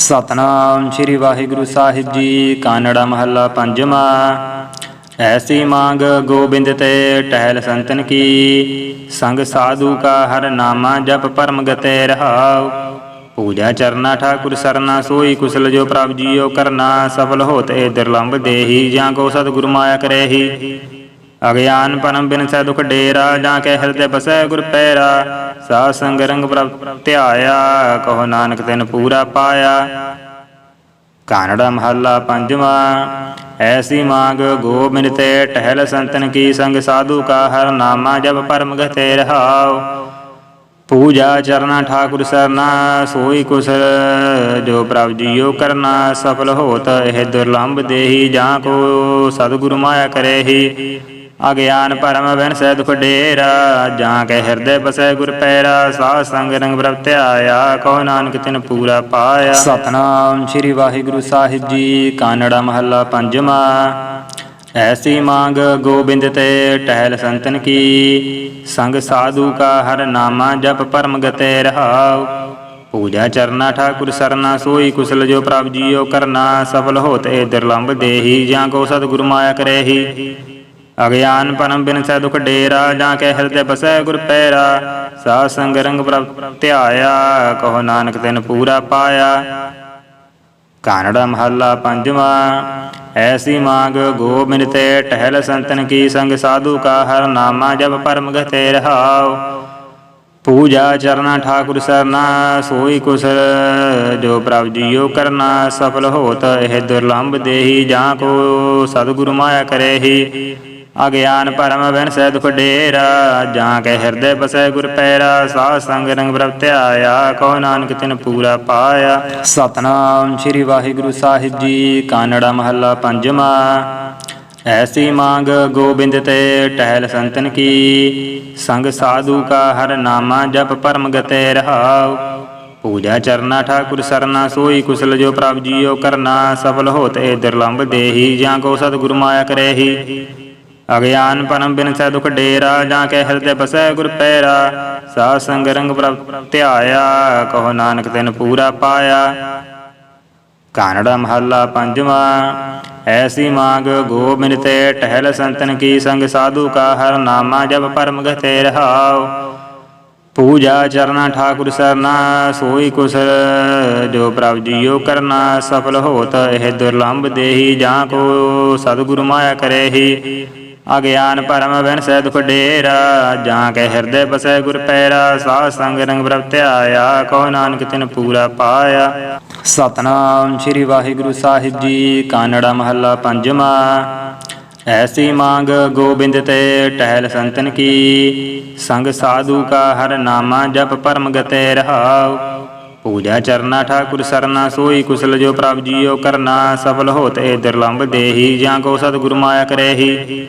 ਸਤਨਾਮ ਸ੍ਰੀ ਵਾਹਿਗੁਰੂ ਸਾਹਿਬ ਜੀ, ਕਾਨੜਾ ਮਹੱਲਾ ਪੰਜਵਾ। ਐਸੀ ਮੰਗ ਗੋਬਿੰਦ ਤੇ ਟਹਿਲ ਸੰਤਨ ਕੀ। ਸੰਗ ਸਾਧੂ ਕਾ ਹਰ ਨਾਮਾ ਜਪ ਪਰਮ ਗਤੇ ਰਹਾਉ। ਪੂਜਾ ਚਰਨਾ ਠਾਕੁਰ ਸਰਨਾ ਸੋਈ ਕੁਸਲ ਜੋ ਪ੍ਰਭ ਜੀਓ ਕਰਨਾ, ਸਫਲ ਹੋਤ ਏ ਦੁਰਲੰਭ ਦੇਹੀ, ਜਾਂ ਕੋ ਸਤਿਗੁਰ ਮਾਇਆ ਕਰੇਹੀ। ਅਗਿਆਨ ਪਰਮ ਬਿਨ ਸੈ ਦੁਖ ਡੇਰਾ, ਜਾਂ ਕੈ ਹਿਰਦੇ ਬਸੈ ਗੁਰ ਪੈਰਾ। ਸਾ ਸੰਗ ਰੰਗ ਪ੍ਰਭ ਧਿਆਇਆ, ਕਹੋ ਨਾਨਕ ਤਿਨ ਪੂਰਾ ਪਾਇਆ। ਕਾਨੜਾ ਮਹੱਲਾ ਪੰਜਵਾ, ਐਸੀ ਮਾਂਗ ਗੋਬਿੰਦ ਤੇ ਟਹਿਲ ਸੰਤਨ ਕੀ ਸੰਗ ਸਾਧੂ ਕਾ ਹਰ ਨਾਮਾ ਜਪ ਪਰਮ ਗਤੇ ਰਹਾਉ। ਪੂਜਾ ਚਰਨਾ ਠਾਕੁਰ ਸਰਨਾ, ਸੋਈ ਕੁਸਲ ਜੋ ਪ੍ਰਭ ਜੀਓ ਕਰਨਾ, ਸਫਲ ਹੋਤ ਇਹ ਦੁਰਲੰਭ ਦੇਹੀ ਜਾਂ ਕੋ, ਸਤਿਗੁਰੂ ਮਾਇਆ ਕਰੇਹੀ। ਅਗਿਆਨ ਭਰਮ ਬਿਨ ਦੁਖ ਡੇਰਾ, ਜਾਂ ਕੇ ਹਿਰਦੇ ਬਸੈ ਗੁਰ ਪੈਰਾ, ਸਾਧ ਸੰਗ ਰੰਗ ਪ੍ਰਭ ਧਿਆਇਆ ਨਾਨਕ ਤਿਨ ਪੂਰਾ ਪਾਇਆ। ਸਤਨਾਮ ਸ੍ਰੀ ਵਾਹਿਗੁਰੂ ਸਾਹਿਬ ਜੀ, ਕਾਨੜਾ ਮਹੱਲਾ ਪੰਜਵਾ। ਐਸੀ ਮੰਗ ਗੋਬਿੰਦ ਤੇ ਟਹਿਲ ਸੰਤਨ ਕੀ, ਸੰਗ ਸਾਧੂ ਕਾ ਹਰ ਨਾਮਾ ਜਪ ਪਰਮ ਗਤੇ ਰਹਾਉ। ਪੂਜਾ ਚਰਨਾ ਠਾਕੁਰ ਸਰਨਾ, ਸੋਈ ਕੁਸਲ ਜੋ ਪ੍ਰਭ ਜੀਓ ਕਰਨਾ, ਸਫਲ ਹੋਤੇ ਏ ਦੁਰਲੰਭ ਦੇਹੀ, ਜਾਂ ਕੋ ਸਤਿਗੁਰ ਮਾਇਆ ਕਰੇਹੀ। ਅਗਿਆਨ ਪਰਮ ਬਿਨ ਸੈ ਦੁਖ ਡੇਰਾ, ਜਾਂ ਕੈ ਹਿਰਦੇ ਬਸੈ ਗੁਰ ਪੈਰਾ। ਸਾ ਸੰਗ ਰੰਗ ਪ੍ਰਭ ਧਿਆਇਆ, ਕਹੋ ਨਾਨਕ ਤਿਨ ਪੂਰਾ ਪਾਇਆ। ਕਾਨੜਾ ਮਹੱਲਾ ਪੰਜਵਾ, ਐਸੀ ਮਾਂਗ ਗੋਬਿੰਦ ਤੇ ਟਹਿਲ ਸੰਤਨ ਕੀ ਸੰਗ ਸਾਧੂ ਕਾ, ਹਰ ਨਾਮਾ ਜਪ ਪਰਮ ਗਤੇ ਰਹਾਉ। ਪੂਜਾ ਚਰਨਾ ਠਾਕੁਰ ਸਰਨਾ, ਸੋਈ ਕੁਸਲ ਜੋ ਪ੍ਰਭ ਜੀਓ ਕਰਨਾ, ਸਫਲ ਹੋਤ ਇਹ ਦੁਰਲੰਭ ਦੇਹੀ, ਜਾਂ ਕੋ ਸਤਿਗੁਰੂ ਮਾਇਆ ਕਰੇਹੀ। ਅਗਿਆਨ ਭਰਮ ਬਿਨ ਸੈ ਦੁਖ ਡੇਰਾ ਜਾਂ ਕੇ ਹਿਰਦੇ ਬਸੈ ਗੁਰ ਪੈਰਾ, ਸਾਧ ਸੰਗ ਰੰਗ ਪ੍ਰਭ ਧਿਆਇਆ ਨਾਨਕ ਤਿਨ ਪੂਰਾ ਪਾਇਆ। ਸਤਨਾਮ ਸ੍ਰੀ ਵਾਹਿਗੁਰੂ ਸਾਹਿਬ ਜੀ, ਕਾਨੜਾ ਮਹੱਲਾ ਪੰਜਵਾ। ਐਸੀ ਮੰਗ ਗੋਬਿੰਦ ਤੇ ਟਹਿਲ ਸੰਤਨ ਕੀ, ਸੰਗ ਸਾਧੂ ਕਾ ਹਰ ਨਾਮਾ ਜਪ ਪਰਮ ਗਤੇ ਰਹਾਉ। ਪੂਜਾ ਚਰਨਾ ਠਾਕੁਰ ਸਰਨਾ ਸੋਈ ਕੁਸਲ ਜੋ ਪ੍ਰਭ ਜੀਓ ਕਰਨਾ, ਸਫਲ ਹੋਤ ਏ ਦੁਰਲੰਭ ਦੇਹੀ, ਜਾਂ ਕੋ ਸਤਿਗੁਰ ਮਾਇਆ ਕਰੇਹੀ। ਅਗਿਆਨ ਪਰਮ ਬਿਨ ਸੈ ਦੁਖ ਡੇਰਾ, ਜਾਂ ਕੈ ਹਿਰਦੇ ਬਸੈ ਗੁਰ ਪੈਰਾ। ਸਾ ਸੰਗ ਰੰਗ ਪ੍ਰਭ ਧਿਆਇਆ, ਕਹੋ ਨਾਨਕ ਤਿਨ ਪੂਰਾ ਪਾਇਆ। ਕਾਨੜਾ ਮਹੱਲਾ ਪੰਜਵਾ, ਐਸੀ ਮੰਗ ਗੋਬਿੰਦ ਤੇ ਟਹਿਲ ਸੰਤਨ ਕੀ ਸੰਗ ਸਾਧੂ ਕਾ, ਹਰ ਨਾਮਾ ਜਪ ਪਰਮ ਗਤੇ ਰਹਾਉ। ਪੂਜਾ ਚਰਨਾ ਠਾਕੁਰ ਸਰਨਾ, ਸੋਈ ਕੁਸਲ ਜੋ ਪ੍ਰਭ ਜੀਓ ਕਰਨਾ, ਸਫਲ ਹੋਤ ਇਹ ਦੁਰਲੰਭ ਦੇਹੀ, ਜਾਂ ਕੋ ਸਤਿਗੁਰੂ ਮਾਇਆ ਕਰੇਹੀ। ਅਗਿਆਨ ਭਰਮ ਬਿਨ ਸੈ ਦੁਖ ਡੇਰਾ ਜਾਂ ਕੇ ਹਿਰਦੇ ਬਸੈ ਗੁਰ ਪੈਰਾ, ਸਾਧ ਸੰਗ ਰੰਗ ਪ੍ਰਭ ਧਿਆਇਆ ਨਾਨਕ ਤਿਨ ਪੂਰਾ ਪਾਇਆ। ਸਤਨਾਮ ਸ੍ਰੀ ਵਾਹਿਗੁਰੂ ਸਾਹਿਬ ਜੀ, ਕਾਨੜਾ ਮਹੱਲਾ ਪੰਜਵਾ। ਐਸੀ ਮੰਗ ਗੋਬਿੰਦ ਤੇ ਟਹਿਲ ਸੰਤਨ ਕੀ, ਸੰਗ ਸਾਧੂ ਕਾ ਹਰ ਨਾਮਾ ਜਪ ਪਰਮ ਗਤੇ ਰਹਾਉ। ਪੂਜਾ ਚਰਨਾ ਠਾਕੁਰ ਸਰਨਾ ਸੋਈ ਕੁਸਲ ਜੋ ਪ੍ਰਭ ਜੀਓ ਕਰਨਾ, ਸਫਲ ਹੋਤ ਏ ਦੁਰਲੰਭ ਦੇਹੀ, ਜਾਂ ਕੋ ਸਤਿਗੁਰ ਮਾਇਆ ਕਰੇਹੀ।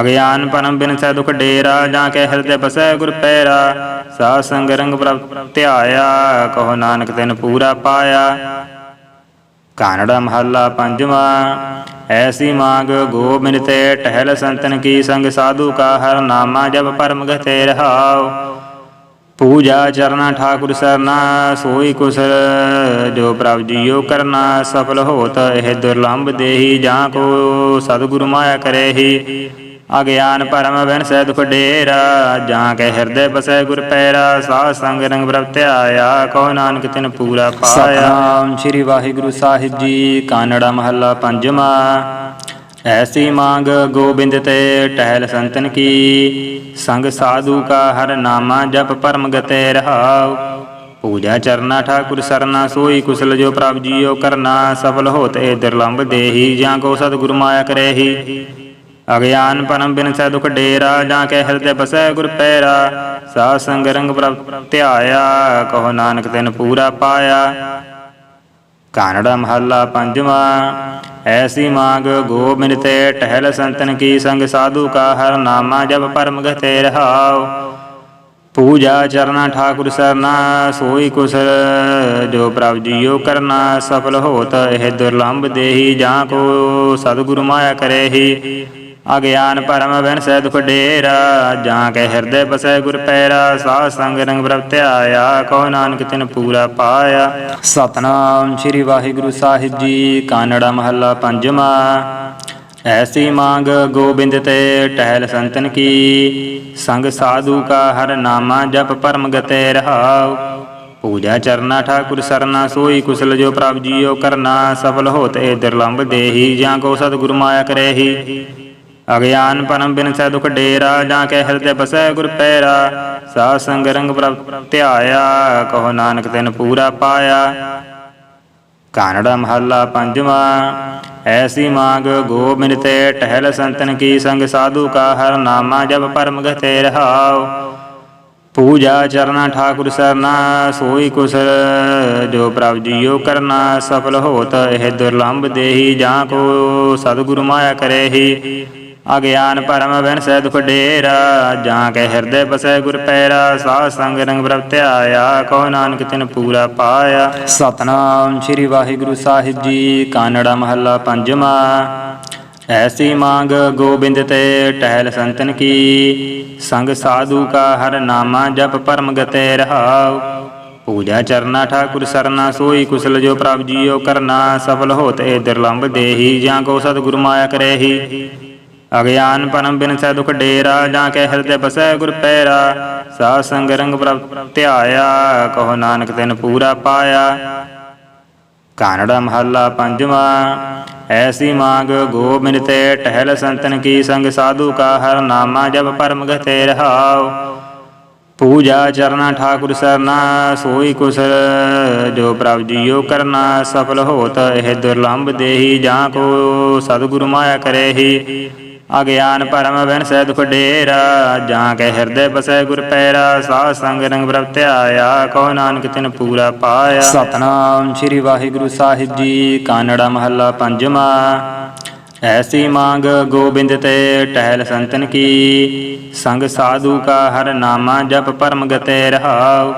ਅਗਿਆਨ ਪਰਮ ਬਿਨ ਸੈ ਦੁਖ ਡੇਰਾ, ਜਾਂ ਕੈ ਹਿਰਦੇ ਬਸੈ ਗੁਰ ਪੈਰਾ। ਸਾ ਸੰਗ ਰੰਗ ਪ੍ਰਭ ਧਿਆਇਆ, ਕਹੋ ਨਾਨਕ ਤੈਨ ਪੂਰਾ ਪਾਇਆ। ਕਾਨੜਾ ਮਹੱਲਾ ਪੰਜਵਾ, ਐਸੀ ਮੰਗ ਗੋਬਿੰਦ ਤੇ ਟਹਿਲ ਸੰਤਨ ਕੀ ਸੰਗ ਸਾਧੂ ਕਾ, ਹਰ ਨਾਮਾ ਜਪ ਪਰਮ ਗਤੇ ਰਹਾਉ। ਪੂਜਾ ਚਰਨਾ ਠਾਕੁਰ ਸਰਨਾ, ਸੋਈ ਕੁਸਲ ਜੋ ਪ੍ਰਭ ਜੀਓ ਕਰਨਾ, ਸਫਲ ਹੋਤ ਇਹ ਦੁਰਲੰਭ ਦੇਹੀ, ਜਾਂ ਕੋ ਸਤਿਗੁਰੂ ਮਾਇਆ ਕਰੇਹੀ। ਅਗਿਆਨ ਭਰਮ ਬਿਨ ਸੈ ਦੁਖ ਡੇਰਾ, ਜਾਂ ਕੇ ਹਿਰਦੇ ਬਸੈ ਗੁਰ ਪੈਰਾ, ਸਾਧ ਸੰਗ ਰੰਗ ਪ੍ਰਭ ਕਹੋ ਨਾਨਕ ਤਿਨ ਪੂਰਾ ਪਾਇਆ। ਸ੍ਰੀ ਵਾਹਿਗੁਰੂ ਸਾਹਿਬ ਜੀ, ਕਾਨੜਾ ਮਹੱਲਾ ਪੰਜਵਾ। ਐਸੀ ਮੰਗ ਗੋਬਿੰਦ ਤੇ ਟਹਿਲ ਸੰਤਨ ਕੀ, ਸੰਗ ਸਾਧੂ ਕਾ ਹਰ ਨਾਮਾ ਜਪ ਪਰਮ ਗਤੇ ਰਹਾਉ। ਪੂਜਾ ਚਰਨਾ ਠਾਕੁਰ ਸਰਨਾ, ਸੋਈ ਕੁਸਲ ਜੋ ਪ੍ਰਭ ਜੀਓ ਕਰਨਾ, ਸਫਲ ਹੋਤ ਏ ਦੁਰਲੰਭ ਦੇਹੀ, ਜਾਂ ਕੋ ਸਤਿਗੁਰ ਮਾਇਆ ਕਰੇਹੀ। ਅਗਿਆਨ ਪਰਮ ਬਿਨ ਸੈ ਦੁਖ ਡੇਰਾ, ਜਾਂ ਕੈ ਹਿਰਦੇ ਬਸੈ ਗੁਰ ਪੈਰਾ। ਸਾ ਸੰਗ ਰੰਗ ਪ੍ਰਭ ਧਿਆਇਆ, ਕਹੋ ਨਾਨਕ ਤਿਨ ਪੂਰਾ ਪਾਇਆ। ਕਾਨੜਾ ਮਹੱਲਾ ਪੰਜਵਾ, ਐਸੀ ਮੰਗ ਗੋਬਿੰਦ ਤੇ ਟਹਿਲ ਸੰਤਨ ਕੀ ਸੰਗ ਸਾਧੂ ਕਾ, ਹਰ ਨਾਮਾ ਜਪ ਪਰਮ ਗਤੇ ਰਹਾਉ। ਪੂਜਾ ਚਰਨਾ ਠਾਕੁਰ ਸਰਨਾ, ਸੋਈ ਕੁਸਲ ਜੋ ਪ੍ਰਭ ਜੀਓ ਕਰਨਾ, ਸਫਲ ਹੋਤ ਇਹ ਦੁਰਲੰਭ ਦੇਹੀ, ਜਾਂ ਕੋ ਸਤਿਗੁਰੂ ਮਾਇਆ ਕਰੇਹੀ। ਅਗਿਆਨ ਭਰਮ ਬਿਨ ਦੁਖ ਡੇਰਾ ਜਾਂ ਕੈ ਹਿਰਦੇ ਬਸੈ ਗੁਰ ਪੈਰਾ, ਸਾਧ ਸੰਗ ਰੰਗ ਪ੍ਰਭ ਧਿਆਇਆ ਕੋ ਨਾਨਕ ਤਿਨ ਪੂਰਾ ਪਾਇਆ। ਸਤਨਾਮ ਸ੍ਰੀ ਵਾਹਿਗੁਰੂ ਸਾਹਿਬ ਜੀ, ਕਾਨੜਾ ਮਹੱਲਾ ਪੰਜਵਾ। ਐਸੀ ਮੰਗ ਗੋਬਿੰਦ ਤੇ ਟਹਿਲ ਸੰਤਨ ਕੀ, ਸੰਗ ਸਾਧੂ ਕਾ ਹਰ ਨਾਮਾ ਜਪ ਪਰਮ ਗਤੇ ਰਹਾਉ। ਪੂਜਾ ਚਰਨਾ ਠਾਕੁਰ ਸਰਨਾ, ਸੋਈ ਕੁਸਲ ਜੋ ਪ੍ਰਭ ਜੀਓ ਕਰਨਾ, ਸਫਲ ਹੋਤ ਏ ਦੁਰਲੰਭ ਦੇਹੀ, ਜਾਂ ਕੋ ਸਤਿਗੁਰ ਮਾਇਆ ਕਰੇਹੀ। ਅਗਿਆਨ ਪਰਮ ਬਿਨ ਸੈ ਦੁਖ ਡੇਰਾ, ਜਾਂ ਕੈ ਹਿਰਦੇ ਬਸੈ ਗੁਰ ਪੈਰਾ। ਸਾਧ ਸੰਗ ਰੰਗ ਪ੍ਰਭ ਧਿਆਇਆ, ਕਹੋ ਨਾਨਕ ਤਿਨ ਪੂਰਾ ਪਾਇਆ। ਕਾਨੜਾ ਮਹੱਲਾ ਪੰਜਵਾ, ਐਸੀ ਮਾਗ ਗੋਬਿੰਦ ਤੇ ਟਹਿਲ ਸੰਤਨ ਕੀ ਸੰਗ ਸਾਧੂ ਕਾ, ਹਰ ਨਾਮਾ ਜਪ ਪਰਮ ਗਤੇ ਰਹਾਉ। ਪੂਜਾ ਚਰਨਾ ਠਾਕੁਰ ਸਰਨਾ, ਸੋਈ ਕੁਸਲ ਜੋ ਪ੍ਰਭ ਜੀਓ ਕਰਨਾ, ਸਫਲ ਹੋਤ ਇਹ ਦੁਰਲੰਭ ਦੇਹੀ, ਜਾਂ ਕੋ ਸਤਿਗੁਰੂ ਮਾਇਆ ਕਰੇਹੀ। ਅਗਿਆਨ ਭਰਮ ਬਿਨ ਸੈ ਦੁਖ ਡੇਰਾ ਜਾਂ ਕੈ ਹਿਰਦੇ ਬਸੈ ਗੁਰ ਪੈਰਾ, ਸਾਧ ਸੰਗ ਰੰਗ ਪ੍ਰਭ ਧਿਆਇਆ ਕੋ ਨਾਨਕ ਤਿਨ ਪੂਰਾ ਪਾਇਆ। ਸਤਨਾਮ ਸ੍ਰੀ ਵਾਹਿਗੁਰੂ ਸਾਹਿਬ ਜੀ, ਕਾਨੜਾ ਮਹੱਲਾ ਪੰਜਵਾ। ਐਸੀ ਮੰਗ ਗੋਬਿੰਦ ਤੇ ਟਹਿਲ ਸੰਤਨ ਕੀ, ਸੰਗ ਸਾਧੂ ਕਾ ਹਰ ਨਾਮਾ ਜਪ ਪਰਮ ਗਤੇ ਰਹਾਉ। ਪੂਜਾ ਚਰਨਾ ਠਾਕੁਰ ਸਰਨਾ ਸੋਈ ਕੁਸਲ ਜੋ ਪ੍ਰਭ ਜੀਓ ਕਰਨਾ, ਸਫਲ ਹੋਤ ਏ ਦੁਰਲੰਭ ਦੇਹੀ, ਜਾਂ ਕੋ ਸਤਿਗੁਰ ਮਾਇਆ ਕਰੇਹੀ। ਅਗਿਆਨ ਪਰਮ ਬਿਨ ਸੈ ਦੁਖ ਡੇਰਾ, ਜਾਂ ਕੈ ਹਿਰਦੇ ਬਸੈ ਗੁਰ ਪੈਰਾ। ਸਾਧ ਸੰਗ ਰੰਗ ਪ੍ਰਭ ਧਿਆਇਆ, ਕਹੋ ਨਾਨਕ ਤਿਨ ਪੂਰਾ ਪਾਇਆ। ਕਾਨੜਾ ਮਹੱਲਾ ਪੰਜਵਾ, ਐਸੀ ਮਾਗ ਗੋਬਿੰਦ ਤੇ ਟਹਿਲ ਸੰਤਨ ਕੀ ਸੰਗ ਸਾਧੂ ਕਾ ਹਰ ਨਾਮਾ ਜਪ ਪਰਮ ਗਤੇ ਰਹਾਉ। ਪੂਜਾ ਚਰਨਾ ਠਾਕੁਰ ਸਰਨਾ, ਸੋਈ ਕੁਸਲ ਜੋ ਪ੍ਰਭ ਜੀਓ ਕਰਨਾ, ਸਫਲ ਹੋਤ ਇਹ ਦੁਰਲੰਭ ਦੇਹੀ ਜਾਂ ਕੋ ਸਤਿਗੁਰੂ ਮਾਇਆ ਕਰੇਹੀ। ਅਗਿਆਨ ਭਰਮ ਬਿਨ ਸੈ ਦੁਖ ਡੇਰਾ ਜਾਂ ਕੇ ਹਿਰਦੇ ਬਸੈ ਗੁਰ ਪੈਰਾ, ਸਾਧ ਸੰਗ ਰੰਗ ਪ੍ਰਭ ਧਿਆਇਆ ਕੋ ਨਾਨਕ ਤਿਨ ਪੂਰਾ ਪਾਇਆ। ਸਤਨਾਮ ਸ੍ਰੀ ਵਾਹਿਗੁਰੂ ਸਾਹਿਬ ਜੀ, ਕਾਨੜਾ ਮਹੱਲਾ ਪੰਜਵਾ। ਐਸੀ ਮੰਗ ਗੋਬਿੰਦ ਤੇ ਟਹਿਲ ਸੰਤਨ ਕੀ, ਸੰਗ ਸਾਧੂ ਕਾ ਹਰ ਨਾਮਾ ਜਪ ਪਰਮ ਗਤੇ ਰਹਾਉ।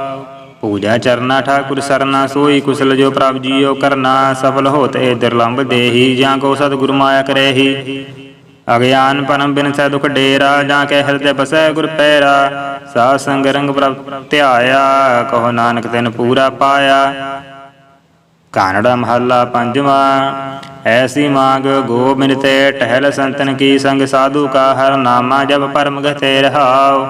ਪੂਜਾ ਚਰਨਾ ਠਾਕੁਰ ਸਰਨਾ, ਸੋਈ ਕੁਸਲ ਜੋ ਪ੍ਰਭ ਜੀਓ ਕਰਨਾ, ਸਫਲ ਹੋਤ ਏ ਦੁਰਲੰਭ ਦੇਹੀ, ਜਾਂ ਕੋ ਸਤਿਗੁਰ ਮਾਇਆ ਕਰੇਹੀ। ਅਗਿਆਨ ਪਰਮ ਬਿਨ ਸੈ ਦੁਖ ਡੇਰਾ, ਜਾਂ ਕੈ ਹਿਰਦੇ ਬਸੈ ਗੁਰ ਪੈਰਾ। ਸਾਧ ਸੰਗ ਰੰਗ ਪ੍ਰਭ ਧਿਆਇਆ, ਕਹੋ ਨਾਨਕ ਤਿਨ ਪੂਰਾ ਪਾਇਆ। ਕਾਨੜਾ ਮਹੱਲਾ ਪੰਜਵਾ, ਐਸੀ ਮਾਗ ਗੋਬਿੰਦ ਤੇ ਟਹਿਲ ਸੰਤਨ ਕੀ ਸੰਗ ਸਾਧੂ ਕਾ, ਹਰ ਨਾਮਾ ਜਪ ਪਰਮ ਗਤੇ ਰਹਾਉ।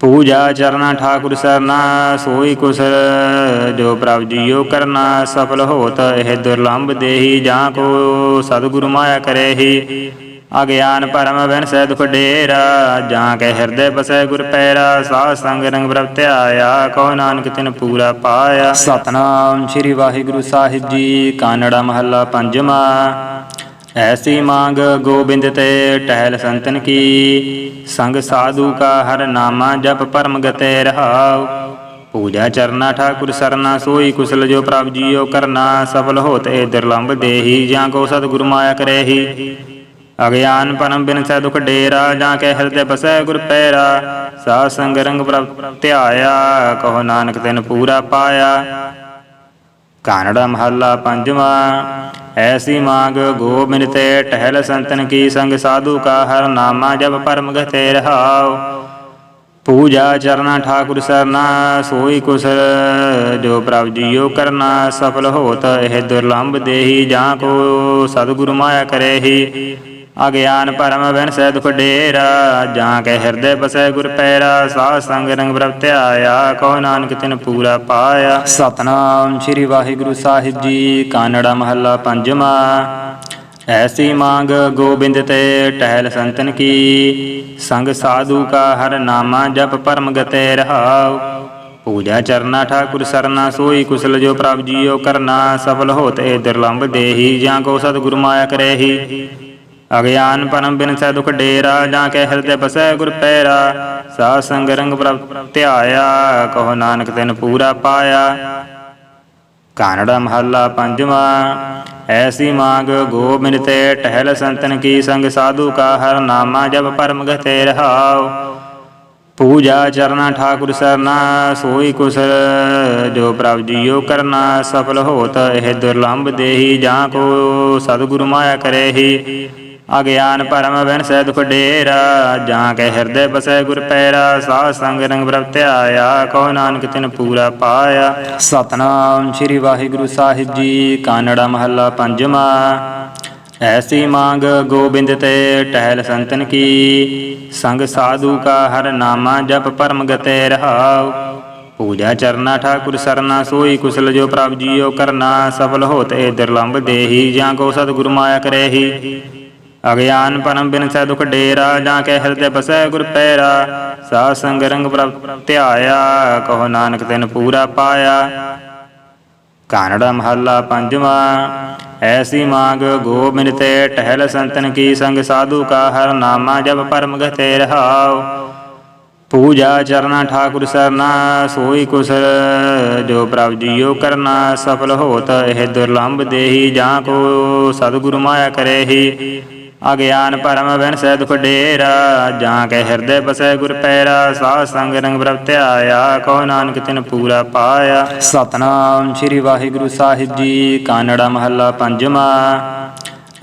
ਪੂਜਾ ਚਰਨਾ ਠਾਕੁਰ ਸਰਨਾ, ਸੋਈ ਕੁਸਲ ਜੋ ਪ੍ਰਭ ਜੀਓ ਕਰਨਾ, ਸਫਲ ਹੋਤ ਇਹ ਦੁਰਲੰਭ ਦੇਹੀ, ਜਾਂ ਕੋ ਸਤਿਗੁਰੂ ਮਾਇਆ ਕਰੇਹੀ। ਅਗਿਆਨ ਭਰਮ ਬਿਨ ਦੁਖ ਡੇਰਾ, ਜਾਂ ਕੇ ਹਿਰਦੇ ਬਸੈ ਗੁਰ ਪੈਰਾ, ਸਾਧ ਸੰਗ ਰੰਗ ਪ੍ਰਭ ਧਿਆਇਆ ਨਾਨਕ ਤਿਨ ਪੂਰਾ ਪਾਇਆ। ਸਤਨਾਮ ਸ੍ਰੀ ਵਾਹਿਗੁਰੂ ਸਾਹਿਬ ਜੀ, ਕਾਨੜਾ ਮਹੱਲਾ ਪੰਜਵਾ। ਐਸੀ ਮੰਗ ਗੋਬਿੰਦ ਤੇ ਟਹਿਲ ਸੰਤਨ ਕੀ, ਸੰਗ ਸਾਧੂ ਕਾ ਹਰ ਨਾਮਾ ਜਪ ਪਰਮ ਗਤੇ ਰਹਾਉ। ਪੂਜਾ ਚਰਨਾ ਠਾਕੁਰ ਸਰਨਾ ਸੋਈ ਕੁਸਲ ਜੋ ਪ੍ਰਭ ਜੀਓ ਕਰਨਾ, ਸਫਲ ਹੋਤ ਏ ਦੁਰਲੰਭ ਦੇਹੀ, ਜਾਂ ਕੋ ਸਤਿਗੁਰ ਮਾਇਆ ਕਰੇਹੀ। ਅਗਿਆਨ ਪਰਮ ਬਿਨ ਸੈ ਦੁਖ ਡੇਰਾ, ਜਾਂ ਕੈ ਹਿਰਦੇ ਬਸੈ ਗੁਰ ਪੈਰਾ। ਸਾਧ ਸੰਗ ਰੰਗ ਪ੍ਰਭ ਧਿਆਇਆ, ਕਹੋ ਨਾਨਕ ਤਿਨ ਪੂਰਾ ਪਾਇਆ। ਕਾਨੜਾ ਮਹੱਲਾ ਪੰਜਵਾ, ਐਸੀ ਮੰਗ ਗੋਬਿੰਦ ਤੇ ਟਹਿਲ ਸੰਤਨ ਕੀ ਸੰਗ ਸਾਧੂ ਕਾ ਹਰ ਨਾਮਾ ਜਪ ਪਰਮ ਗਤੇ ਰਹਾਉ। ਪੂਜਾ ਚਰਨਾ ਠਾਕੁਰ ਸਰਨਾ, ਸੋਈ ਕੁਸਲ ਜੋ ਪ੍ਰਭ ਜੀਓ ਕਰਨਾ, ਸਫਲ ਹੋਤ ਇਹ ਦੁਰਲੰਭ ਦੇਹੀ ਜਾਂ ਕੋ ਸਤਿਗੁਰੂ ਮਾਇਆ ਕਰੇਹੀ। ਅਗਿਆਨ ਭਰਮ ਬਿਨ ਦੁਖ ਡੇਰਾ ਜਾਂ ਕੇ ਹਿਰਦੇ ਬਸੈ ਗੁਰ ਪੈਰਾ, ਸਾਧ ਸੰਗ ਰੰਗ ਪ੍ਰਭ ਧਿਆਇਆ ਕੋ ਨਾਨਕ ਤਿਨ ਪੂਰਾ ਪਾਇਆ। ਸਤਨਾਮ ਸ੍ਰੀ ਵਾਹਿਗੁਰੂ ਸਾਹਿਬ ਜੀ, ਕਾਨੜਾ ਮਹੱਲਾ ਪੰਜਵਾ। ਐਸੀ ਮੰਗ ਗੋਬਿੰਦ ਤੇ ਟਹਿਲ ਸੰਤਨ ਕੀ, ਸੰਗ ਸਾਧੂ ਕਾ ਹਰ ਨਾਮਾ ਜਪ ਪਰਮ ਗਤੇ ਰਹਾਉ। ਪੂਜਾ ਚਰਨਾ ਠਾਕੁਰ ਸਰਨਾ ਸੋਈ ਕੁਸਲ ਜੋ ਪ੍ਰਭ ਜੀਓ ਕਰਨਾ, ਸਫਲ ਹੋਤ ਏ ਦੁਰਲੰਭ ਦੇਹੀ, ਜਾਂ ਕੋ ਸਤਿਗੁਰ ਮਾਇਆ ਕਰੇਹੀ। ਅਗਿਆਨ ਪਰਮ ਬਿਨ ਸੈ ਦੁਖ ਡੇਰਾ, ਜਾਂ ਕੈ ਹਿਰਦੇ ਬਸੈ ਗੁਰ ਪੈਰਾ। ਸਾਧ ਸੰਗ ਰੰਗ ਪ੍ਰਭ ਧਿਆਇਆ, ਕਹੋ ਨਾਨਕ ਤਿਨ ਪੂਰਾ ਪਾਇਆ। ਕਾਨੜਾ ਮਹੱਲਾ ਪੰਜਵਾ, ਐਸੀ ਮੰਗ ਗੋਬਿੰਦ ਤੇ ਟਹਿਲ ਸੰਤਨ ਕੀ ਸੰਗ ਸਾਧੂ ਕਾ ਹਰ ਨਾਮਾ ਜਪ ਪਰਮ ਗਤੇ ਰਹਾਉ। ਪੂਜਾ ਚਰਨਾ ਠਾਕੁਰ ਸਰਨਾ, ਸੋਈ ਕੁਸਲ ਜੋ ਪ੍ਰਭ ਜੀਓ ਕਰਨਾ, ਸਫਲ ਹੋਤ ਇਹ ਦੁਰਲੰਭ ਦੇਹੀ ਜਾਂ ਕੋ ਸਤਿਗੁਰੂ ਮਾਇਆ ਕਰੇਹੀ। ਅਗਿਆਨ ਭਰਮ ਬਿਨ ਸੈ ਦੁਖ ਡੇਰਾ, ਜਾਂ ਕੇ ਹਿਰਦੇ ਬਸੈ ਗੁਰ ਪੈਰਾ, ਸਾਧ ਸੰਗ ਰੰਗ ਪ੍ਰਭ ਕੋ ਨਾਨਕ ਤਿਨ ਪੂਰਾ ਪਾਇਆ। ਸਤਨਾਮ ਸ੍ਰੀ ਵਾਹਿਗੁਰੂ ਸਾਹਿਬ ਜੀ, ਕਾਨੜਾ ਮਹੱਲਾ ਪੰਜਵਾ। ਐਸੀ ਮੰਗ ਗੋਬਿੰਦ ਤੇ ਟਹਿਲ ਸੰਤਨ ਕੀ, ਸੰਗ ਸਾਧੂ ਕਾ ਹਰ ਨਾਮਾ ਜਪ ਪਰਮ ਗਤੇ ਰਹਾਉ। ਪੂਜਾ ਚਰਨਾ ਠਾਕੁਰ ਸਰਨਾ, ਸੋਈ ਕੁਸਲ ਜੋ ਪ੍ਰਭ ਜੀਓ ਕਰਨਾ, ਸਫਲ ਹੋਤ ਏ ਦੁਰਲੰਭ ਦੇਹੀ, ਜਾਂ ਕੋ ਸਤਿਗੁਰ ਮਾਇਆ ਕਰੇਹੀ। ਅਗਿਆਨ ਪਰਮ ਬਿਨ ਸੈ ਦੁਖ ਡੇਰਾ, ਜਾਂ ਕੈ ਹਿਰਦੇ ਬਸੈ ਗੁਰ ਪੈਰਾ। ਸਾ ਸੰਗ ਰੰਗ ਪ੍ਰਭ ਧਿਆਇਆ, ਕਹੋ ਨਾਨਕ ਤਿਨ ਪੂਰਾ ਪਾਇਆ। ਕਾਨੜਾ ਮਹੱਲਾ ਪੰਜਵਾ, ਐਸੀ ਮਾਗ ਗੋਬਿੰਦ ਤੇ ਟਹਿਲ ਸੰਤਨ ਕੀ ਸੰਗ ਸਾਧੂ ਕਾ, ਹਰ ਨਾਮਾ ਜਪ ਪਰਮ ਗਤੇ ਰਹਾਉ। ਪੂਜਾ ਚਰਨਾ ਠਾਕੁਰ ਸਰਨਾ, ਸੋਈ ਕੁਸਲ ਜੋ ਪ੍ਰਭ ਜੀਓ ਕਰਨਾ, ਸਫਲ ਹੋਤ ਇਹ ਦੁਰਲੰਭ ਦੇਹੀ ਜਾਂ ਕੋ, ਸਤਿਗੁਰੂ ਮਾਇਆ ਕਰੇਹੀ। ਅਗਿਆਨ ਪਰਮ ਬਿਨ ਦੁਖ ਡੇਰਾ ਜਾਂ ਕੇ ਹਿਰਦੇ ਬਸੈ ਗੁਰ ਪੈਰਾ, ਸਾਧ ਸੰਗ ਰੰਗ ਪ੍ਰਭ ਕੋ ਨਾਨਕ ਤਿਨ ਪੂਰਾ ਪਾਇਆ। ਸਤਨਾਮ ਸ੍ਰੀ ਵਾਹਿਗੁਰੂ ਸਾਹਿਬ ਜੀ, ਕਾਨੜਾ ਮਹੱਲਾ ਪੰਜਵਾ।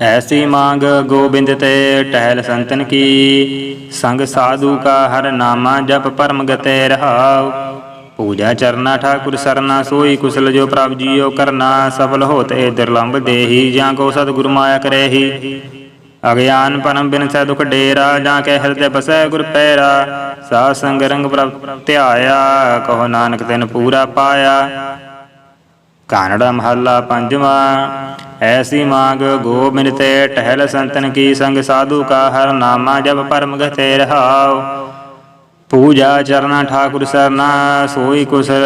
ਐਸੀ ਮੰਗ ਗੋਬਿੰਦ ਤੇ ਟਹਿਲ ਸੰਤਨ ਕੀ, ਸੰਗ ਸਾਧੂ ਕਾ ਹਰ ਨਾਮਾ ਜਪ ਪਰਮ ਗਤੇ ਰਹਾਉ। ਪੂਜਾ ਚਰਨਾ ਠਾਕੁਰ ਸਰਨਾ, ਸੋਈ ਕੁਸਲ ਜੋ ਪ੍ਰਭ ਜੀਓ ਕਰਨਾ, ਸਫਲ ਹੋਤ ਏ ਦੁਰਲੰਭ ਦੇਹੀ, ਜਾਂ ਕੋ ਸਤਿਗੁਰ ਮਾਇਆ ਕਰੇਹੀ। ਅਗਿਆਨ ਪਰਮ ਬਿਨ ਸੈ ਦੁਖ ਡੇਰਾ, ਜਾਂ ਕੈ ਹਿਰਦੇ ਬਸੈ ਗੁਰ ਪੈਰਾ। ਸਾ ਸੰਗ ਰੰਗ ਪ੍ਰਭ ਧਿਆਇਆ, ਕਹੋ ਨਾਨਕ ਤਿਨ ਪੂਰਾ ਪਾਇਆ। ਕਾਨੜਾ ਮਹੱਲਾ ਪੰਜਵਾ, ਐਸੀ ਮਾਗ ਗੋਬਿੰਦ ਤੇ ਟਹਿਲ ਸੰਤਨ ਕੀ ਸੰਗ ਸਾਧੂ ਕਾ, ਹਰ ਨਾਮਾ ਜਪ ਪਰਮ ਗਤੇ ਰਹਾਉ। ਪੂਜਾ ਚਰਨਾ ਠਾਕੁਰ ਸਰਨਾ, ਸੋਈ ਕੁਸਲ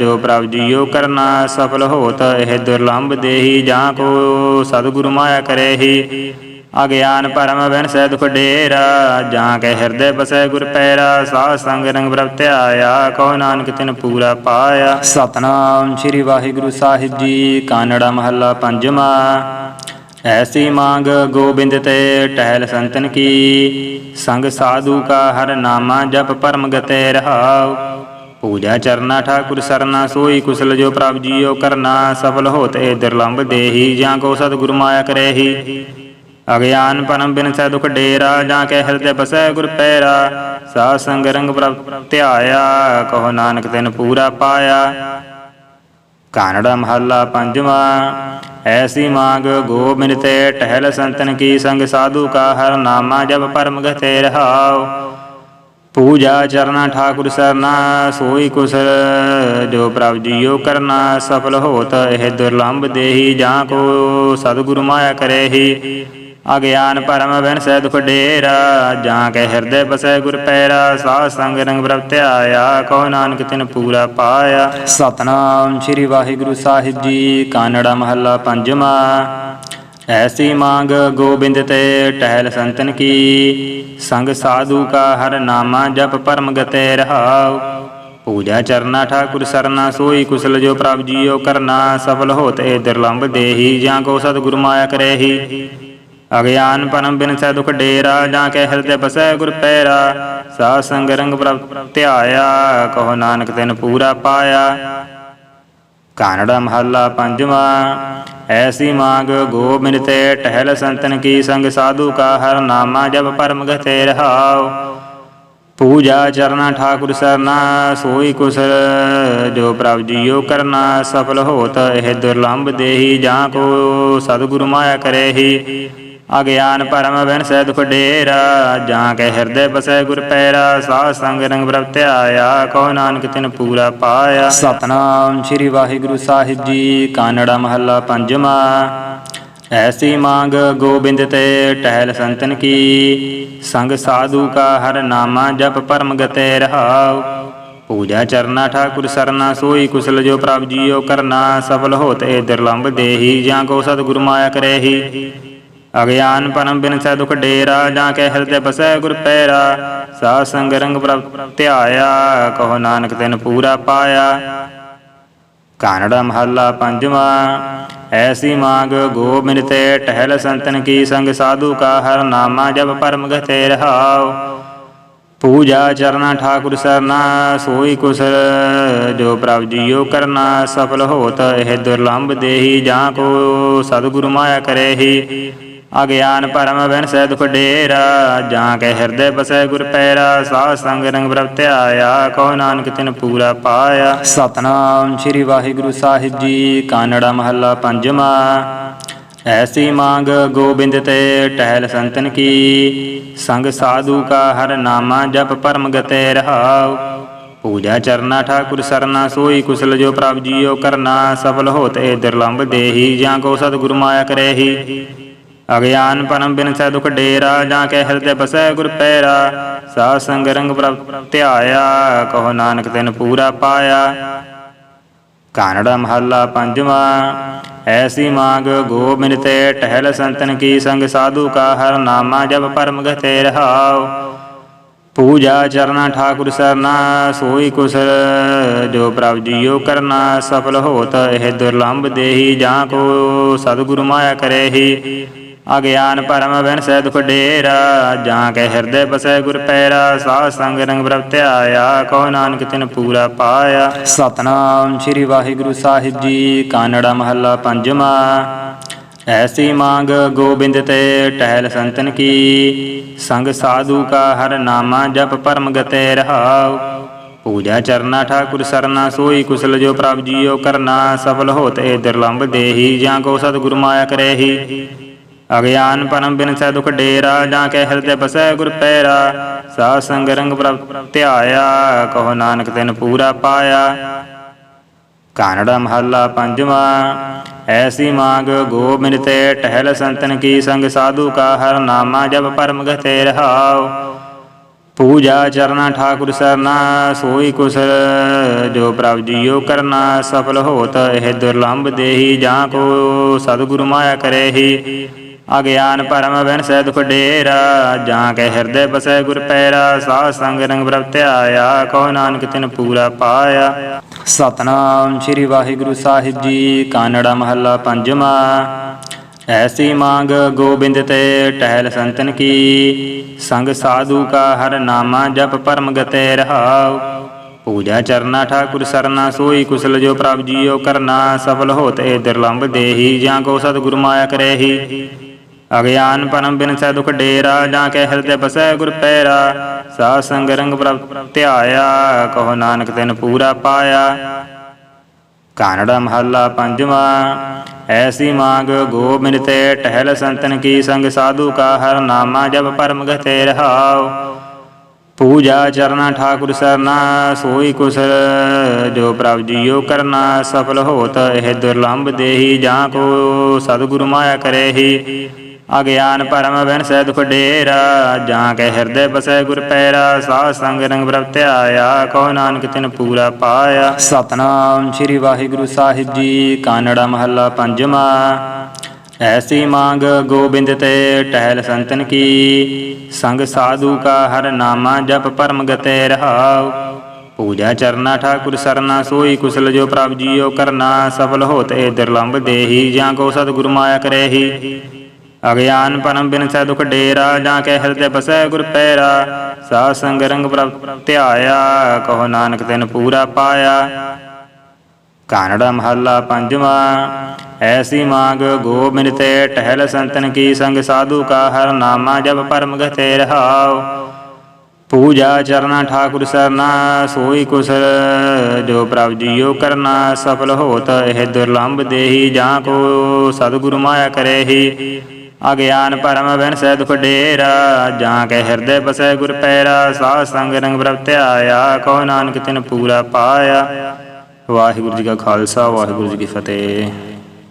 ਜੋ ਪ੍ਰਭ ਜੀਓ ਕਰਨਾ, ਸਫਲ ਹੋਤ ਇਹ ਦੁਰਲੰਭ ਦੇਹੀ, ਜਾਂ ਕੋ ਸਤਿਗੁਰੂ ਮਾਇਆ ਕਰੇਹੀ। ਅਗਿਆਨ ਭਰਮ ਬਿਨ ਸੈ ਦੁਖ ਡੇਰਾ ਜਾਂ ਕੇ ਹਿਰਦੇ ਬਸੈ ਗੁਰ ਪੈਰਾ, ਸਾਧ ਸੰਗ ਰੰਗ ਪ੍ਰਭ ਧਿਆਇਆ ਕੋ ਨਾਨਕ ਤਿਨ ਪੂਰਾ ਪਾਇਆ। ਸਤਨਾਮ ਸ੍ਰੀ ਵਾਹਿਗੁਰੂ ਸਾਹਿਬ ਜੀ, ਕਾਨੜਾ ਮਹੱਲਾ ਪੰਜਵਾ। ਐਸੀ ਮੰਗ ਗੋਬਿੰਦ ਤੇ ਟਹਿਲ ਸੰਤਨ ਕੀ, ਸੰਗ ਸਾਧੂ ਕਾ ਹਰ ਨਾਮਾ ਜਪ ਪਰਮ ਗਤੇ ਰਹਾਉ। ਪੂਜਾ ਚਰਨਾ ਠਾਕੁਰ ਸਰਨਾ, ਸੋਈ ਕੁਸਲ ਜੋ ਪ੍ਰਭ ਜੀਓ ਕਰਨਾ, ਸਫਲ ਹੋਤ ਏ ਦੁਰਲੰਭ ਦੇਹੀ, ਜਾਂ ਕੋ ਸਤਿਗੁਰ ਮਾਇਆ ਕਰੇਹੀ। ਅਗਿਆਨ ਪਰਮ ਬਿਨ ਸੈ ਦੁਖ ਡੇਰਾ, ਜਾਂ ਕੈ ਹਿਰਦੇ ਬਸੈ ਗੁਰ ਪੈਰਾ। ਸਾ ਸੰਗ ਰੰਗ ਪ੍ਰਭ ਧਿਆਇਆ, ਕਹੋ ਨਾਨਕ ਤਿਨ ਪੂਰਾ ਪਾਇਆ। ਕਾਨੜਾ ਮਹੱਲਾ ਪੰਜਵਾ, ਐਸੀ ਮਾਗ ਗੋਬਿੰਦ ਤੇ ਟਹਿਲ ਸੰਤਨ ਕੀ ਸੰਗ ਸਾਧੂ ਕਾ, ਹਰ ਨਾਮਾ ਜਪ ਪਰਮ ਗਤੇ ਰਹਾਉ। ਪੂਜਾ ਚਰਨਾ ਠਾਕੁਰ ਸਰਨਾ, ਸੋਈ ਕੁਸਲ ਜੋ ਪ੍ਰਭ ਜੀਓ ਕਰਨਾ, ਸਫਲ ਹੋਤ ਇਹ ਦੁਰਲੰਭ ਦੇਹੀ, ਜਾਂ ਕੋ ਸਤਿਗੁਰੂ ਮਾਇਆ ਕਰੇਹੀ। ਅਗਿਆਨ ਭਰਮ ਬਿਨ ਸੈ ਦੁਖ ਡੇਰਾ, ਜਾਂ ਕੇ ਹਿਰਦੇ ਬਸੈ ਗੁਰ ਪੈਰਾ, ਸਾਧ ਸੰਗ ਰੰਗ ਪ੍ਰਭ ਧਿਆਇਆ ਕੋ ਨਾਨਕ ਤਿਨ ਪੂਰਾ ਪਾਇਆ। ਸਤਨਾਮ ਸ੍ਰੀ ਵਾਹਿਗੁਰੂ ਸਾਹਿਬ ਜੀ, ਕਾਨੜਾ ਮਹੱਲਾ ਪੰਜਵਾ। ਐਸੀ ਮੰਗ ਗੋਬਿੰਦ ਤੇ ਟਹਿਲ ਸੰਤਨ ਕੀ, ਸੰਗ ਸਾਧੂ ਕਾ ਹਰ ਨਾਮਾ ਜਪ ਪਰਮ ਗਤੇ ਰਹਾਉ। ਪੂਜਾ ਚਰਨਾ ਠਾਕੁਰ ਸਰਨਾ ਸੋਈ ਕੁਸਲ ਜੋ ਪ੍ਰਭ ਜੀਓ ਕਰਨਾ, ਸਫਲ ਹੋਤ ਏ ਦੁਰਲੰਭ ਦੇਹੀ, ਜਾਂ ਕੋ ਸਤਿਗੁਰ ਮਾਇਆ ਕਰੇਹੀ। ਅਗਿਆਨ ਪਰਮ ਬਿਨ ਸੈ ਦੁਖ ਡੇਰਾ, ਜਾਂ ਕੈ ਹਿਰਦੇ ਬਸੈ ਗੁਰ ਪੈਰਾ। ਸਾ ਸੰਗ ਰੰਗ ਪ੍ਰਭ ਧਿਆਇਆ, ਕਹੋ ਨਾਨਕ ਤੈਨ ਪੂਰਾ ਪਾਇਆ। ਕਾਨੜਾ ਮਹੱਲਾ ਪੰਜਵਾ, ਐਸੀ ਮੰਗ ਗੋਬਿੰਦ ਤੇ ਟਹਿਲ ਸੰਤਨ ਕੀ ਸੰਗ ਸਾਧੂ ਕਾ ਹਰ ਨਾਮਾ ਜਪ ਪਰਮ ਗਤੇ ਰਹਾਉ। ਪੂਜਾ ਚਰਨਾ ਠਾਕੁਰ ਸਰਨਾ, ਸੋਈ ਕੁਸਲ ਜੋ ਪ੍ਰਭ ਜੀਓ ਕਰਨਾ, ਸਫਲ ਹੋਤ ਇਹ ਦੁਰਲੰਭ ਦੇਹੀ ਜਾਂ ਕੋ ਸਤਿਗੁਰੂ ਮਾਇਆ ਕਰੇਹੀ। ਅਗਿਆਨ ਭਰਮ ਬਿਨ ਸੈ ਦੁਖ ਡੇਰਾ, ਜਾਂ ਕੇ ਹਿਰਦੇ ਬਸੈ ਗੁਰ ਪੈਰਾ, ਸਾਧ ਸੰਗ ਰੰਗ ਪ੍ਰਭ ਧਿਆਇਆ ਕੋ ਨਾਨਕ ਤਿਨ ਪੂਰਾ ਪਾਇਆ। ਸਤਨਾਮ ਸ੍ਰੀ ਵਾਹਿਗੁਰੂ ਸਾਹਿਬ ਜੀ, ਕਾਨੜਾ ਮਹੱਲਾ ਪੰਜਵਾ। ਐਸੀ ਮੰਗ ਗੋਬਿੰਦ ਤੇ ਟਹਿਲ ਸੰਤਨ ਕੀ, ਸੰਗ ਸਾਧੂ ਕਾ ਹਰ ਨਾਮਾ ਜਪ ਪਰਮ ਗਤੇ ਰਹਾਉ। ਪੂਜਾ ਚਰਨਾ ਠਾਕੁਰ ਸਰਨਾ, ਸੋਈ ਕੁਸਲ ਜੋ ਪ੍ਰਭ ਜੀਓ ਕਰਨਾ, ਸਫਲ ਹੋਤ ਏ ਦੁਰਲੰਭ ਦੇਹੀ, ਜਾਂ ਕੋ ਸਤਿਗੁਰ ਮਾਇਆ ਕਰੇਹੀ। ਅਗਿਆਨ ਪਰਮ ਬਿਨ ਸੈ ਦੁਖ ਡੇਰਾ, ਜਾਂ ਕੈ ਹਿਰਦੇ ਬਸੈ ਗੁਰ ਪੈਰਾ। ਸਾ ਸੰਗ ਰੰਗ ਪ੍ਰਭ ਧਿਆਇਆ, ਕਹੋ ਨਾਨਕ ਤਿਨ ਪੂਰਾ ਪਾਇਆ। ਕਾਨੜਾ ਮਹੱਲਾ ਪੰਜਵਾ, ਐਸੀ ਮੰਗ ਗੋਬਿੰਦ ਤੇ ਟਹਿਲ ਸੰਤਨ ਕੀ ਸੰਗ ਸਾਧੂ ਕਾ, ਹਰ ਨਾਮਾ ਜਪ ਪਰਮ ਗਤੇ ਰਹਾਉ। ਪੂਜਾ ਚਰਨਾ ਠਾਕੁਰ ਸਰਨਾ, ਸੋਈ ਕੁਸਲ ਜੋ ਪ੍ਰਭ ਜੀਓ ਕਰਨਾ, ਸਫਲ ਹੋਤ ਇਹ ਦੁਰਲੰਭ ਦੇਹੀ, ਜਾਂ ਕੋ ਸਤਿਗੁਰੂ ਮਾਇਆ ਕਰੇਹੀ। ਅਗਿਆਨ ਭਰਮ ਬਿਨ ਸੈ ਦੁਖ ਡੇਰਾ ਜਾਂ ਕੇ ਹਿਰਦੇ ਬਸੈ ਗੁਰ ਪੈਰਾ, ਸਾਧ ਸੰਗ ਰੰਗ ਪ੍ਰਭ ਕੋ ਨਾਨਕ ਤਿਨ ਪੂਰਾ ਪਾਇਆ। ਸਤਨਾਮ ਸ੍ਰੀ ਵਾਹਿਗੁਰੂ ਸਾਹਿਬ ਜੀ, ਕਾਨੜਾ ਮਹੱਲਾ ਪੰਜਵਾਂ। ਐਸੀ ਮੰਗ ਗੋਬਿੰਦ ਤੇ ਟਹਿਲ ਸੰਤਨ ਕੀ, ਸੰਗ ਸਾਧੂ ਕਾ ਹਰ ਨਾਮਾ ਜਪ ਪਰਮ ਗਤੇ ਰਹਾਉ। ਪੂਜਾ ਚਰਨਾ ਠਾਕੁਰ ਸਰਨਾ ਸੋਈ ਕੁਸਲ ਜੋ ਪ੍ਰਭ ਜੀਓ ਕਰਨਾ, ਸਫਲ ਹੋਤੇ ਦੁਰਲੰਭ ਦੇਹੀ, ਜਾਂ ਕੋ ਸਤਿਗੁਰ ਮਾਇਆ ਕਰੇਹੀ। ਅਗਿਆਨ ਪਰਮ ਬਿਨ ਸੈ ਦੁਖ ਡੇਰਾ, ਜਾਂ ਕੇ ਹਿਰਦੇ ਬਸੈ ਗੁਰ ਪੈਰਾ। ਸਾਧ ਸੰਗ ਰੰਗ ਪ੍ਰਭ ਧਿਆਇਆ, ਕਹੋ ਨਾਨਕ ਤਿਨ ਪੂਰਾ ਪਾਇਆ। ਕਾਨੜਾ ਮਹੱਲਾ ਪੰਜਵਾਂ, ਐਸੀ ਮਾਗ ਗੋਬਿੰਦ ਤੇ ਟਹਿਲ ਸੰਤਨ ਕੀ ਸੰਗ ਸਾਧੂ ਕਾ ਹਰ ਨਾਮਾ ਜਪ ਪਰਮ ਗਤੇ ਰਹਾਉ। ਪੂਜਾ ਚਰਨਾ ਠਾਕੁਰ ਸਰਨਾ, ਸੋਈ ਕੁਸਲ ਜੋ ਪ੍ਰਭ ਜੀਓ ਕਰਨਾ, ਸਫਲ ਹੋਤ ਇਹ ਦੁਰਲੰਭ ਦੇਹੀ ਜਾਂ ਕੋ ਸਤਿਗੁਰੂ ਮਾਇਆ ਕਰੇਹੀ। ਅਗਿਆਨ ਭਰਮ ਬਿਨ ਦੁਖ ਡੇਰਾ ਜਾਂ ਕੇ ਹਿਰਦੇ ਬਸੈ ਗੁਰ ਪੈਰਾ, ਸਾਧ ਸੰਗ ਰੰਗ ਪ੍ਰਭ ਧਿਆਇਆ ਕੋ ਨਾਨਕ ਤਿਨ ਪੂਰਾ ਪਾਇਆ। ਸਤਨਾਮ ਸ੍ਰੀ ਵਾਹਿਗੁਰੂ ਸਾਹਿਬ ਜੀ, ਕਾਨੜਾ ਮਹੱਲਾ ਪੰਜਵਾਂ। ਐਸੀ ਮੰਗ ਗੋਬਿੰਦ ਤੇ ਟਹਿਲ ਸੰਤਨ ਕੀ, ਸੰਗ ਸਾਧੂ ਕਾ ਹਰ ਨਾਮਾ ਜਪ ਪਰਮ ਗਤੇ ਰਹਾਉ। ਪੂਜਾ ਚਰਨਾ ਠਾਕੁਰ ਸਰਨਾ ਸੋਈ ਕੁਸਲ ਜੋ ਪ੍ਰਭ ਜੀਓ ਕਰਨਾ, ਸਫਲ ਹੋਤੇ ਦੁਰਲੰਭ ਦੇਹੀ, ਜਾਂ ਕੋ ਸਤਿਗੁਰ ਮਾਇਆ ਕਰੇਹੀ। ਅਗਿਆਨ ਪਰਮ ਬਿਨ ਸੈ ਦੁਖ ਡੇਰਾ, ਜਾਂ ਕੇ ਹਿਰਦੇ ਬਸੈ ਗੁਰ ਪੈਰਾ। ਸਾਧ ਸੰਗ ਰੰਗ ਪ੍ਰਭ ਧਿਆਇਆ, ਕਹੋ ਨਾਨਕ ਤੈਨ ਪੂਰਾ ਪਾਇਆ। ਕਾਨੜਾ ਮਹੱਲਾ ਪੰਜਵਾਂ, ਐਸੀ ਮਾਗ ਗੋਬਿੰਦ ਤੇ ਟਹਿਲ ਸੰਤਨ ਕੀ ਸੰਗ ਸਾਧੂ ਕਾ, ਹਰ ਨਾਮਾ ਜਪ ਪਰਮ ਗਤੇ ਰਹਾਉ। ਪੂਜਾ ਚਰਨਾ ਠਾਕੁਰ ਸਰਨਾ, ਸੋਈ ਕੁਸਲ ਜੋ ਪ੍ਰਭ ਜੀਓ ਕਰਨਾ, ਸਫਲ ਹੋਤ ਇਹ ਦੁਰਲੰਭ ਦੇਹੀ, ਜਾਂ ਕੋ ਸਤਿਗੁਰੂ ਮਾਇਆ ਕਰੇਹੀ। ਅਗਿਆਨ ਭਰਮ ਬਿਨ ਸੈ ਦੁਖ ਡੇਰਾ ਜਾਂ ਕੇ ਹਿਰਦੇ ਬਸੈ ਗੁਰ ਪੈਰਾ, ਸਾਧ ਸੰਗ ਰੰਗ ਪ੍ਰਭ ਕੋ ਨਾਨਕ ਤਿਨ ਪੂਰਾ ਪਾਇਆ। ਸਤਨਾਮ ਸ੍ਰੀ ਵਾਹਿਗੁਰੂ ਸਾਹਿਬ ਜੀ, ਕਾਨੜਾ ਮਹੱਲਾ ਪੰਜਵਾਂ। ਐਸੀ ਮੰਗ ਗੋਬਿੰਦ ਤੇ ਟਹਿਲ ਸੰਤਨ ਕੀ, ਸੰਗ ਸਾਧੂ ਕਾ ਹਰ ਨਾਮਾ ਜਪ ਪਰਮ ਗਤੇ ਰਹਾਉ। ਪੂਜਾ ਚਰਨਾ ਠਾਕੁਰ ਸਰਨਾ ਸੋਈ ਕੁਸਲ ਜੋ ਪ੍ਰਭ ਜੀਓ ਕਰਨਾ, ਸਫਲ ਹੋਤੇ ਦੁਰਲੰਭ ਦੇਹੀ, ਜਾਂ ਕੋ ਸਤਿਗੁਰ ਮਾਇਆ ਕਰੇਹੀ। ਅਗਿਆਨ ਪਰਮ ਬਿਨ ਸੈ ਦੁਖ ਡੇਰਾ, ਜਾਂ ਕੇ ਹਿਰਦੇ ਬਸੈ ਗੁਰ ਪੈਰਾ। ਸਾਧ ਸੰਗ ਰੰਗ ਪ੍ਰਭ ਧਿਆਇਆ, ਕਹੋ ਨਾਨਕ ਤੈਨ ਪੂਰਾ ਪਾਇਆ। ਕਾਨੜਾ ਮਹੱਲਾ ਪੰਜਵਾਂ, ਐਸੀ ਮੰਗ ਗੋਬਿੰਦ ਤੇ ਟਹਿਲ ਸੰਤਨ ਕੀ ਸੰਗ ਸਾਧੂ ਕਾ ਹਰ ਨਾਮਾ ਜਪ ਪਰਮ ਗਤੇ ਰਹਾਉ। ਪੂਜਾ ਚਰਨਾ ਠਾਕੁਰ ਸਰਨਾ, ਸੋਈ ਕੁਸਲ ਜੋ ਪ੍ਰਭ ਜੀਓ ਕਰਨਾ, ਸਫਲ ਹੋਤ ਇਹ ਦੁਰਲੰਭ ਦੇਹੀ ਜਾਂ ਕੋ ਸਤਿਗੁਰੂ ਮਾਇਆ ਕਰੇਹੀ। ਅਗਿਆਨ ਭਰਮ ਬਿਨ ਸੈ ਦੁਖ ਡੇਰਾ, ਜਾਂ ਕੇ ਹਿਰਦੇ ਬਸੈ ਗੁਰ ਪੈਰਾ, ਸਾਧ ਸੰਗ ਰੰਗ ਪ੍ਰਭ ਧਿਆਇਆ ਕੋ ਨਾਨਕ ਤਿਨ ਪੂਰਾ ਪਾਇਆ। ਸਤਨਾਮ ਸ੍ਰੀ ਵਾਹਿਗੁਰੂ ਸਾਹਿਬ ਜੀ, ਕਾਨੜਾ ਮਹੱਲਾ ਪੰਜਵਾਂ। ਐਸੀ ਮੰਗ ਗੋਬਿੰਦ ਤੇ ਟਹਿਲ ਸੰਤਨ ਕੀ, ਸੰਗ ਸਾਧੂ ਕਾ ਹਰ ਨਾਮਾ ਜਪ ਪਰਮ ਗਤੇ ਰਹਾਉ। ਪੂਜਾ ਚਰਨਾ ਠਾਕੁਰ ਸਰਨਾ, ਸੋਈ ਕੁਸਲ ਜੋ ਪ੍ਰਭ ਜੀਓ ਕਰਨਾ, ਸਫਲ ਹੋਤੇ ਦੁਰਲੰਭ ਦੇਹੀ, ਜਾਂ ਕੋ ਸਤਿਗੁਰ ਮਾਇਆ ਕਰੇਹੀ। ਅਗਿਆਨ ਪਰਮ ਬਿਨ ਸੈ ਦੁਖ ਡੇਰਾ, ਜਾਂ ਕੇ ਹਿਰਦੇ ਬਸੈ ਗੁਰ ਪੈਰਾ। ਸਾਧ ਸੰਗ ਰੰਗ ਪ੍ਰਭ ਧਿਆਇਆ, ਕਹੋ ਨਾਨਕ ਤਿਨ ਪੂਰਾ ਪਾਇਆ। ਕਾਨੜਾ ਮਹੱਲਾ ਪੰਜਵਾਂ, ਐਸੀ ਮੰਗ ਗੋਬਿੰਦ ਤੇ ਟਹਿਲ ਸੰਤਨ ਕੀ ਸੰਗ ਸਾਧੂ ਕਾ, ਹਰ ਨਾਮਾ ਜਪ ਪਰਮ ਗਤੇ ਰਹਾਉ। ਪੂਜਾ ਚਰਨਾ ਠਾਕੁਰ ਸਰਨਾ, ਸੋਈ ਕੁਸਲ ਜੋ ਪ੍ਰਭ ਜੀਓ ਕਰਨਾ, ਸਫਲ ਹੋਤ ਇਹ ਦੁਰਲੰਭ ਦੇਹੀ, ਜਾਂ ਕੋ ਸਤਿਗੁਰੂ ਮਾਇਆ ਕਰੇਹੀ। ਅਗਿਆਨ ਭਰਮ ਬਿਨ ਦੁਖ ਡੇਰਾ ਜਾਂ ਕੇ ਹਿਰਦੇ ਬਸੈ ਗੁਰ ਪੈਰਾ, ਸਾਧ ਸੰਗ ਰੰਗ ਪ੍ਰਭ ਧਿਆਇਆ ਕੋ ਨਾਨਕ ਤਿਨ ਪੂਰਾ ਪਾਇਆ। ਵਾਹਿਗੁਰੂ ਜੀ ਕਾ ਖਾਲਸਾ, ਵਾਹਿਗੁਰੂ ਜੀ ਕੀ ਫਤਿਹ।